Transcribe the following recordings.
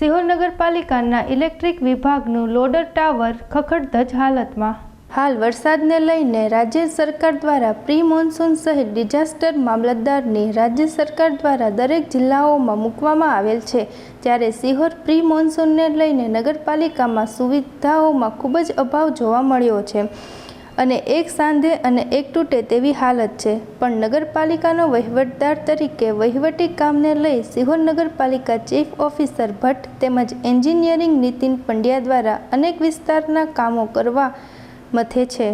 સિહોર નગરપાલિકાના ઇલેક્ટ્રિક વિભાગનું loader tower ખખડધજ હાલતમાં. હાલ વરસાદને લઈને રાજ્ય સરકાર દ્વારા પ્રી મોન્સૂન સહિત ડિઝાસ્ટર મામલતદારની રાજ્ય સરકાર દ્વારા દરેક જિલ્લાઓમાં મૂકવામાં આવેલ છે. ત્યારે સિહોર પ્રી મોન્સૂનને લઈને નગરપાલિકામાં સુવિધાઓમાં ખૂબ જ અભાવ જોવા મળ્યો છે. અને એક સાંધે અને એક તૂટે તેવી હાલત છે. પણ નગરપાલિકાનો વહીવટદાર તરીકે વહીવટી કામને લઈ સિહોર નગરપાલિકા ચીફ ઓફિસર ભટ્ટ તેમજ એન્જિનિયરિંગ નીતિન પંડ્યા દ્વારા અનેક વિસ્તારના કામો કરવા મથે છે.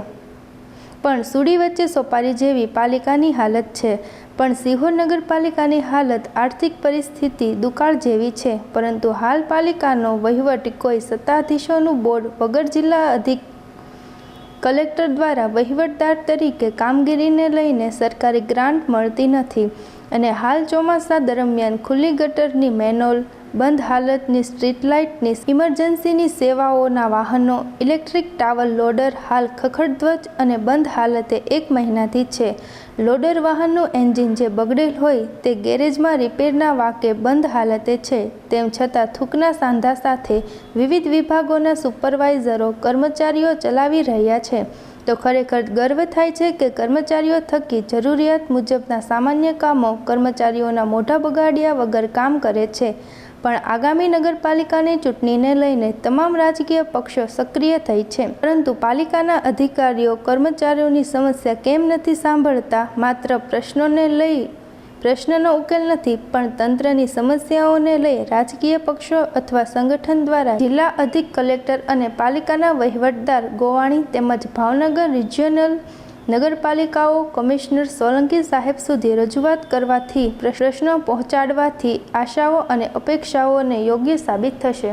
પણ સુડી વચ્ચે સોપારી જેવી પાલિકાની હાલત છે. પણ સિહોર નગરપાલિકાની હાલત આર્થિક પરિસ્થિતિ દુકાળ જેવી છે. પરંતુ હાલ પાલિકાનો વહીવટ કોઈ સત્તાધીશોનું બોર્ડ વગર જિલ્લા અધિક કલેક્ટર દ્વારા વહીવટદાર તરીકે કામગીરીને લઈને સરકારી ગ્રાન્ટ મળતી નથી અને હાલ ચોમાસા દરમિયાન ખુલ્લી ગટરની મેનોલ બંધ હાલતની સ્ટ્રીટ લાઇટની ઇમરજન્સીની સેવાઓના વાહનો, ઇલેક્ટ્રિક ટાવર લોડર હાલ ખખડધ્વજ અને બંધ હાલતે એક મહિનાથી છે. લોડર વાહનનું એન્જિન જે બગડેલ હોય તે ગેરેજમાં રિપેરના વાકે બંધ હાલતે છે. તેમ છતાં થૂકના સાંધા સાથે વિવિધ વિભાગોના સુપરવાઇઝરો કર્મચારીઓ ચલાવી રહ્યા છે. તો ખરેખર ગર્વ થાય છે કે કર્મચારીઓ થકી જરૂરિયાત મુજબના સામાન્ય કામો કર્મચારીઓના મોઢા બગાડ્યા વગર કામ કરે છે. પણ આગામી નગરપાલિકાની ચૂંટણીને લઈને તમામ રાજકીય પક્ષો સક્રિય થઈ છે. પરંતુ પાલિકાના અધિકારીઓ, કર્મચારીઓની સમસ્યા કેમ નથી સાંભળતા? માત્ર પ્રશ્નોને લઈ, પ્રશ્નનો ઉકેલ નથી, પણ તંત્રની સમસ્યાઓને લઈ રાજકીય પક્ષો અથવા સંગઠન દ્વારા જિલ્લા અધિક કલેક્ટર અને પાલિકાના વહીવટદાર ગોવાણી તેમજ ભાવનગર રિજિયોનલ નગરપાલિકાઓ કમિશનર સોલંકી સાહેબ સુધી રજૂઆત કરવાથી પ્રશ્નો પહોંચાડવાથી આશાઓ અને અપેક્ષાઓને યોગ્ય સાબિત થશે.